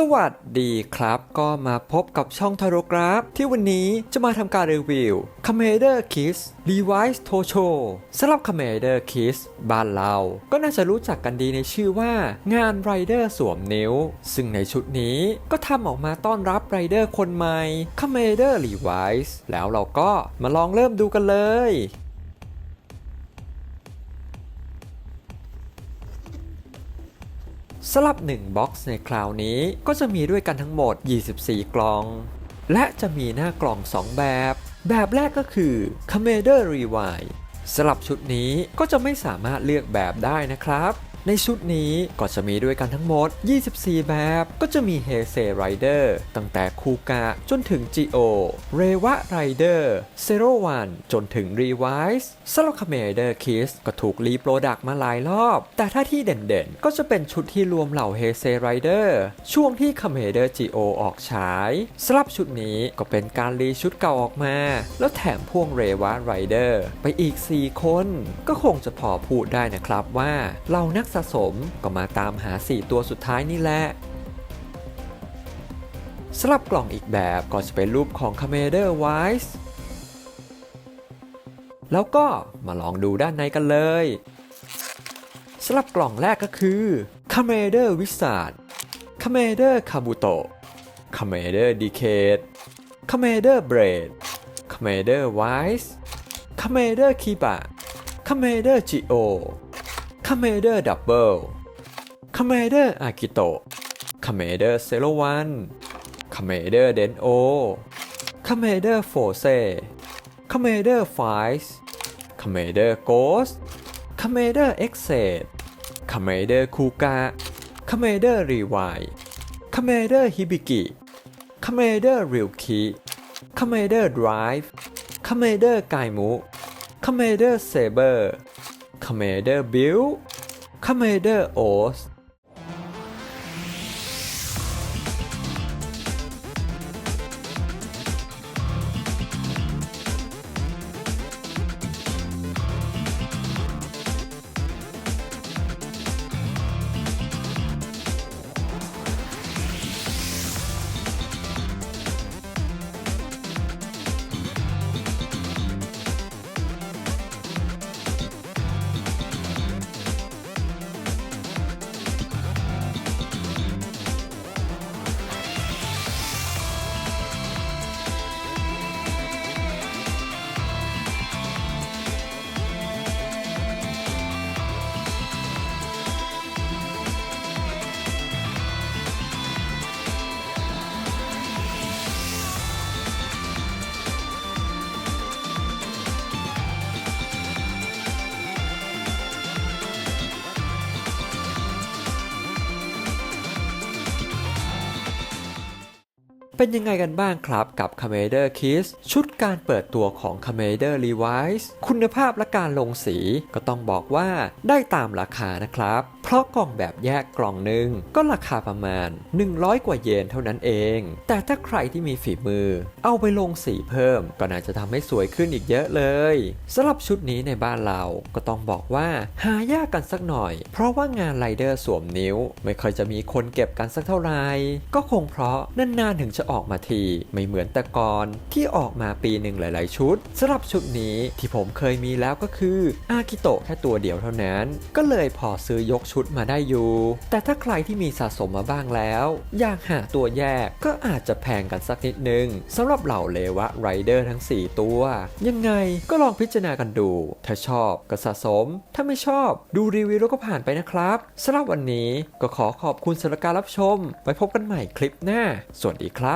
สวัสดีครับ ก็มาพบกับช่องทารกราฟ ที่วันนี้จะมาทำการรีวิว Commander Kiss Levi's Tocho สำหรับ Commander Kiss บ้านเรา ก็น่าจะรู้จักกันดีในชื่อว่างานไรเดอร์สวมนิ้ว ซึ่งในชุดนี้ก็ทำออกมาต้อนรับไรเดอร์คนใหม่ Commander Levi's แล้วเราก็มาลองเริ่มดูกันเลย สำหรับ1บ็อกซ์ในคราวนี้ก็จะมีด้วยกันทั้งหมด 24 กล่อง และจะมีหน้ากล่อง 2 แบบ แบบแรกก็คือ Commander Rewind สำหรับชุดนี้ก็จะไม่สามารถเลือกแบบได้นะครับ ในชุดนี้ก็จะมีด้วยกันทั้งหมด 24 แบบ ก็จะมีเฮเซไรเดอร์ตั้งแต่คูกะจนถึงจิโอ เรวะไรเดอร์เซโรวันจนถึงรีไวส์สำหรับคาเมเดอร์คิสก็ถูกรีโปรดักต์มาหลายรอบ แต่ถ้าที่เด่นๆ ก็จะเป็นชุดที่รวมเหล่าเฮเซไรเดอร์ช่วงที่คาเมเดอร์จิโอออกฉายสำหรับชุดนี้ก็เป็นการรีชุดเก่าออกมา แล้วแถมพ่วงเรวะไรเดอร์ไปอีก 4 คน ก็คงจะพอพูดได้นะครับว่าเรานักสะสมก็มาตามหา 4 ตัวสุดท้ายนี่แหละสำหรับกล่องอีกแบบก็จะเป็นรูปของ Commander Wise แล้วก็มาลองดูด้านในกันเลยสำหรับกล่องแรกก็คือ Commander Wizard Commander Kabuto Commander Decade Commander Braid Commander Wise Commander Kiba Commander Geo คาเมเดอร์ดับเบิลคาเมเดอร์อากิโตะคาเมเดอร์เซโลวันคาเมเดอร์เดนโอคาเมเดอร์โฟเซคาเมเดอร์ไฟส์คาเมเดอร์โกสคาเมเดอร์เอ็กเซดคาเมเดอร์คูกะคาเมเดอร์รีไวคาเมเดอร์ฮิบิกิคาเมเดอร์ริวคิคาเมเดอร์ไดรฟ์คาเมเดอร์ไกมุคาเมเดอร์เซเบอร์ Commander Bill Commander Oz เป็นยังไงกันบ้างครับกับ Commander Kiss ชุดการเปิดตัวของ Commander Levi's คุณภาพและการลงสีก็ต้องบอกว่าได้ตามราคานะครับ เพราะกล่องแบบแยกกล่องหนึ่งก็ราคาประมาณ 100 กว่าเยนเท่านั้นเอง แต่ถ้าใครที่มีฝีมือ เอาไปลงสีเพิ่ม ก็น่าจะทำให้สวยขึ้นอีกเยอะเลยสำหรับชุดนี้ในบ้านเราก็ต้องบอกว่าหายากกันสักหน่อย เพราะว่างานไรเดอร์สวมนิ้ว ไม่ค่อยจะมีคนเก็บกันสักเท่าไหร่ก็คงเพราะนานๆถึงจะออกมาทีไม่เหมือนแต่ก่อนที่ออกมาปีหนึ่งหลาย ๆ ชุดสำหรับชุดนี้ที่ผมเคยมีแล้วก็คืออากิโตะแค่ตัวเดียวเท่านั้น ก็เลยพอซื้อยกชุดมาได้อยู่ แต่ถ้าใครที่มีสะสมมาบ้างแล้ว อยากหาตัวแยกก็อาจจะแพงกันสักนิดนึงสำหรับเหล่าเลวะไรเดอร์ทั้ง 4 ตัว ยังไงก็ลองพิจารณากันดู ถ้าชอบก็สะสม ถ้าไม่ชอบดูรีวิวแล้วก็ผ่านไปนะครับสำหรับวันนี้ก็ขอขอบคุณสำหรับการรับชมไว้พบกันใหม่คลิปหน้า สวัสดีครับ